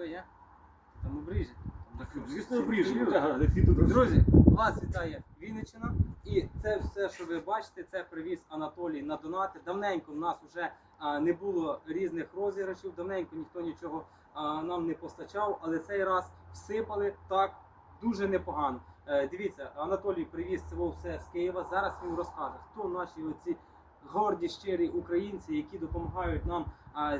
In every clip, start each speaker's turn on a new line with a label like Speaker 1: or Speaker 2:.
Speaker 1: Все є? Там обріжі.
Speaker 2: Звісно. Ага,
Speaker 1: Друзі, вас вітає Вінниччина. І це все, що ви бачите, це привіз Анатолій на донати. Давненько в нас вже не було різних розіграшів, давненько ніхто нічого нам не постачав, але цей раз всипали так дуже непогано. Е, дивіться, Анатолій привіз це все з Києва. Зараз він розкаже, хто наші оці горді, щирі українці, які допомагають нам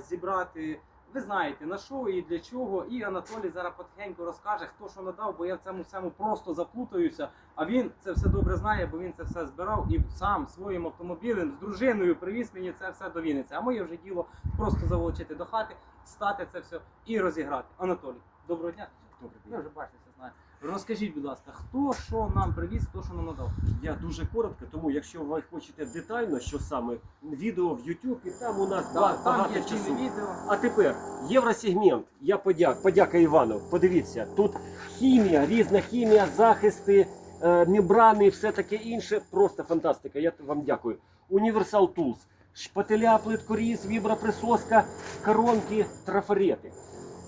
Speaker 1: зібрати. Ви знаєте на що і для чого. І Анатолій зараз потихеньку розкаже, хто що надав, бо я в цьому всьому просто заплутаюся. А він це все добре знає, бо він це все збирав і сам своїм автомобілем з дружиною привіз мені це все до Вінниці. А моє вже діло просто заволочити до хати, стати це все і розіграти. Анатолій, доброго дня.
Speaker 2: Добрий
Speaker 1: Я
Speaker 2: день.
Speaker 1: вже бачився. знаю. Розкажіть, будь ласка, хто що нам привіз, хто що нам надав.
Speaker 2: Я дуже коротко, тому якщо ви хочете детально, що саме відео в YouTube, і там у нас
Speaker 1: Да,
Speaker 2: ба-
Speaker 1: там
Speaker 2: багато
Speaker 1: є
Speaker 2: часу.
Speaker 1: відео.
Speaker 2: А тепер євросегмент. Я подяк, подяка Івану. Подивіться, тут хімія, різна хімія, захисти, е, мембрани, все таке інше. Просто фантастика. Я вам дякую. Universal Tools. Шпателя, плиткоріз, віброприсоска, коронки, трафарети.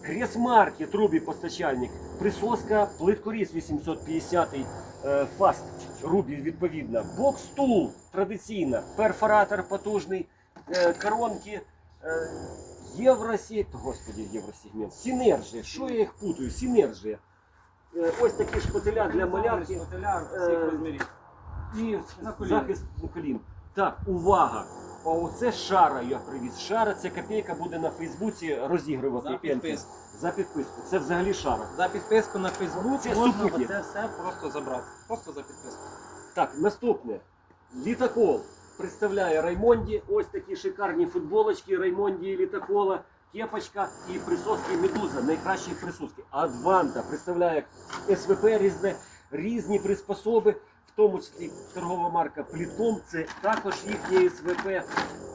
Speaker 2: Гресмарки, трубі постачальник, присоска, плиткоріз 850 е, фаст, рубі відповідно. Бокс-тул традиційна, перфоратор потужний, е, коронки, е, Євросі... Господи, євросегмент. Синержія. Що я їх путаю? Синержія. Е, Ось такі шпателя для малярки і захист на колін. Так, увага! А оце шара я привіз. Шара це копійка буде на Фейсбуці розігрувати.
Speaker 1: За підписку.
Speaker 2: За підписку. Це взагалі шара.
Speaker 1: За підписку на Фейсбук
Speaker 2: Це
Speaker 1: можна
Speaker 2: супутник.
Speaker 1: це все просто забрати. Просто за підписку.
Speaker 2: Так, наступне. Літакол представляє Раймонді. Ось такі шикарні футболочки Раймонді і Літакола. Кепочка і присоски Медуза. Найкращі присоски. Адванта представляє СВП різне, різні приспособи, в тому числі торгова марка Плітком. Це також їхнє СВП.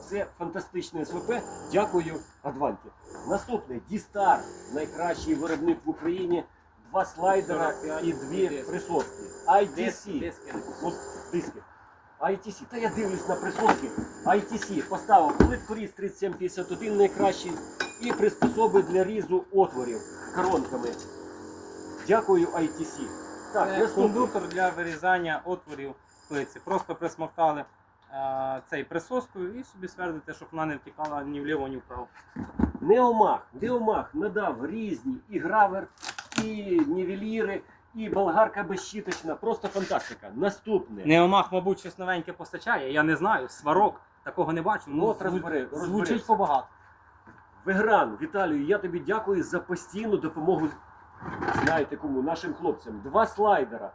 Speaker 2: Це фантастичне СВП. Дякую Адванті. Наступне Дістар, найкращий виробник в Україні. Два слайдера
Speaker 1: 45
Speaker 2: і дві присоски. ITC.
Speaker 1: диски.
Speaker 2: Диски. ITC. Та я дивлюсь на присоски. ITC поставив плиткоріз 3751 найкращий і приспособи для різу отворів коронками. Дякую ITC. Так,
Speaker 1: Це кондуктор для вирізання отворів плиці. Просто присмоктали е, цей присоскою і собі свердите, щоб вона не втікала ні вліво, ні вправо.
Speaker 2: Неомах. Неомах надав різні і гравер, і нівеліри, і болгарка безщіточна. Просто фантастика. Наступне.
Speaker 1: Неомах, мабуть, щось новеньке постачає, я не знаю. Сварок, такого не бачу. Ну,
Speaker 2: От розбери, розберись.
Speaker 1: звучить побагато.
Speaker 2: Вегран, Віталію, я тобі дякую за постійну допомогу. Знаєте кому? Нашим хлопцям. Два слайдера.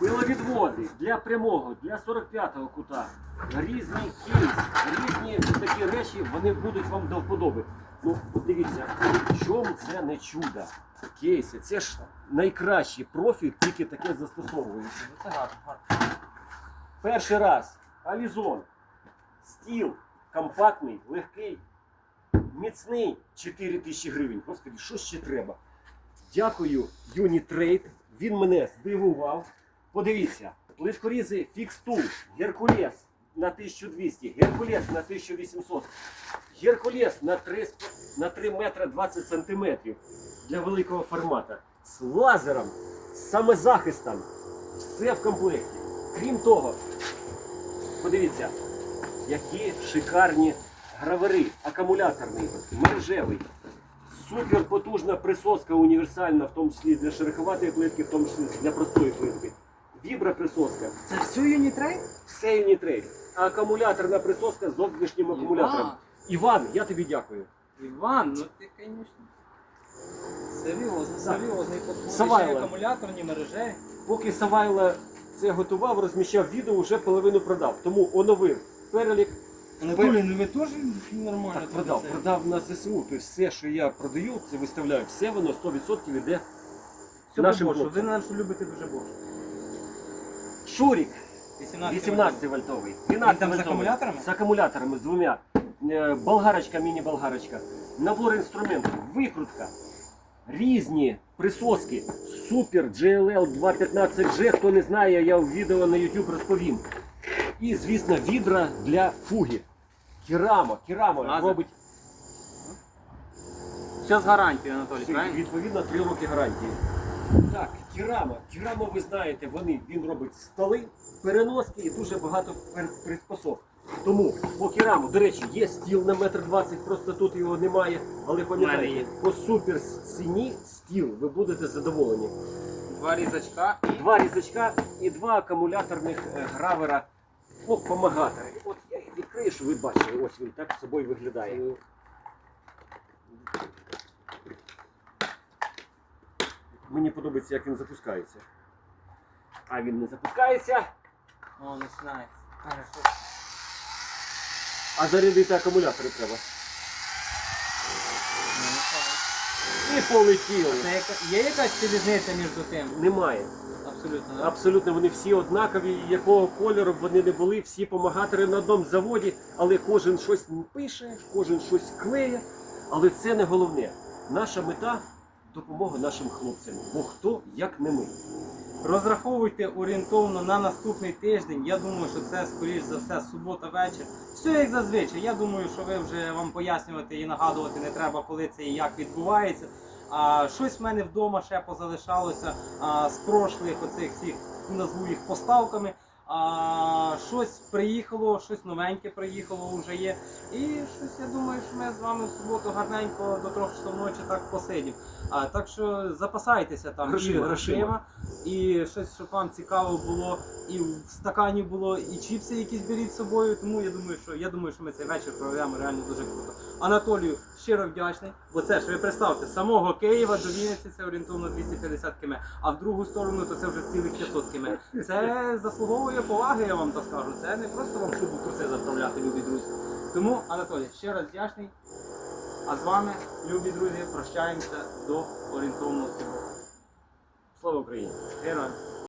Speaker 2: Пиловідводи для прямого, для 45-го кута. Різні кейс, різні такі речі, вони будуть вам до вподоби. Ну, от дивіться, в чому це не чудо? Кейси, це ж найкращий профіль, тільки таке застосовується.
Speaker 1: Це гарно, гарно.
Speaker 2: Перший раз Алізон. Стіл компактний, легкий, міцний 4 тисячі гривень. Господи, що ще треба? Дякую, Юнітрейд. Він мене здивував. Подивіться, плиткорізи Фікстул, Геркулес на 1200, Геркулес на 1800, Геркулес на 3, сп- на 3 метра 20 сантиметрів для великого формата. З лазером, з самозахистом. Все в комплекті. Крім того, подивіться, які шикарні гравери, акумуляторний, мережевий. Супер потужна присоска універсальна, в тому числі для шероховатої плитки, в тому числі для простої плитки. Віброприсоска.
Speaker 1: Це все юнітрейд?
Speaker 2: Все юнітрейд. А акумуляторна присоска з зовнішнім акумулятором. Іван, я тобі дякую.
Speaker 1: Іван, ну ти, звісно. Серйозно, серйозний.
Speaker 2: Савайло.
Speaker 1: Ще акумуляторні мережі.
Speaker 2: Поки Савайло це готував, розміщав відео, вже половину продав. Тому оновив перелік.
Speaker 1: Анатолій, ну ви теж нормально.
Speaker 2: Так, продав,
Speaker 1: це.
Speaker 2: продав на ЗСУ. Тобто все, що я продаю, це виставляю. Все воно 100% йде
Speaker 1: Все
Speaker 2: нашим
Speaker 1: Бошу. Ви,
Speaker 2: хлопцям.
Speaker 1: нашу любите дуже Бош.
Speaker 2: Шурік
Speaker 1: 18.
Speaker 2: 18 вольтовий. 12
Speaker 1: там з
Speaker 2: вольтовий.
Speaker 1: акумуляторами?
Speaker 2: З акумуляторами, з двома. Е, Болгарочка, міні-болгарочка. Набор інструментів, викрутка. Різні присоски. Супер GLL 215G. Хто не знає, я в відео на YouTube розповім. І, звісно, відра для фуги. Керамо, керамо
Speaker 1: Лазер.
Speaker 2: робить
Speaker 1: Все з гарантією, Анатолій, правильно?
Speaker 2: Відповідно, 3 роки гарантії. Так, Кірама. Кірама, ви знаєте, вони, він робить столи, переноски і дуже багато пер- приспособ. Тому по кераму, до речі, є стіл на метр двадцять, просто тут його немає. Але
Speaker 1: мене
Speaker 2: пам'ятайте, по супер ціні стіл, ви будете задоволені.
Speaker 1: Два різачка і
Speaker 2: Два різачка і два акумуляторних е, гравера, ну, помагатори. От їх ви бачили, ось він так з собою виглядає. Мені подобається, як він запускається. А він не запускається,
Speaker 1: О, починається.
Speaker 2: а зарядити акумулятори треба. І полетіли.
Speaker 1: Це яка... Є якась різниця між тим?
Speaker 2: Немає.
Speaker 1: Абсолютно?
Speaker 2: Абсолютно вони всі однакові, якого кольору б вони не були, всі помагатори на одному заводі, але кожен щось пише, кожен щось клеє. Але це не головне. Наша мета допомога нашим хлопцям. Бо хто як не ми.
Speaker 1: Розраховуйте орієнтовно на наступний тиждень. Я думаю, що це скоріш за все субота вечір. Все як зазвичай. Я думаю, що ви вже вам пояснювати і нагадувати не треба, коли це і як відбувається. А щось в мене вдома ще позалишалося а, з прошлих оцих всіх назву їх поставками. А, щось приїхало, щось новеньке приїхало вже є. І щось я думаю, що ми з вами в суботу гарненько до трьох часов ночі так посидимо. А, так що запасайтеся там
Speaker 2: Грошима,
Speaker 1: і
Speaker 2: грошима.
Speaker 1: грошима, і щось, щоб вам цікаво було, і в стакані було, і чіпси якісь беріть з собою. Тому я думаю, що я думаю, що ми цей вечір проведемо реально дуже круто. Анатолію щиро вдячний, бо це ж ви представте, з самого Києва до Вінниці це орієнтовно 250 км, а в другу сторону то це вже цілих 500 км. Це заслуговує поваги, я вам так скажу. Це не просто вам шубу труси заправляти, любі друзі. Тому, Анатолій, ще раз вдячний. А з вами, любі друзі, прощаємося до орієнтовного суботу.
Speaker 2: Слава Україні!
Speaker 1: Героям!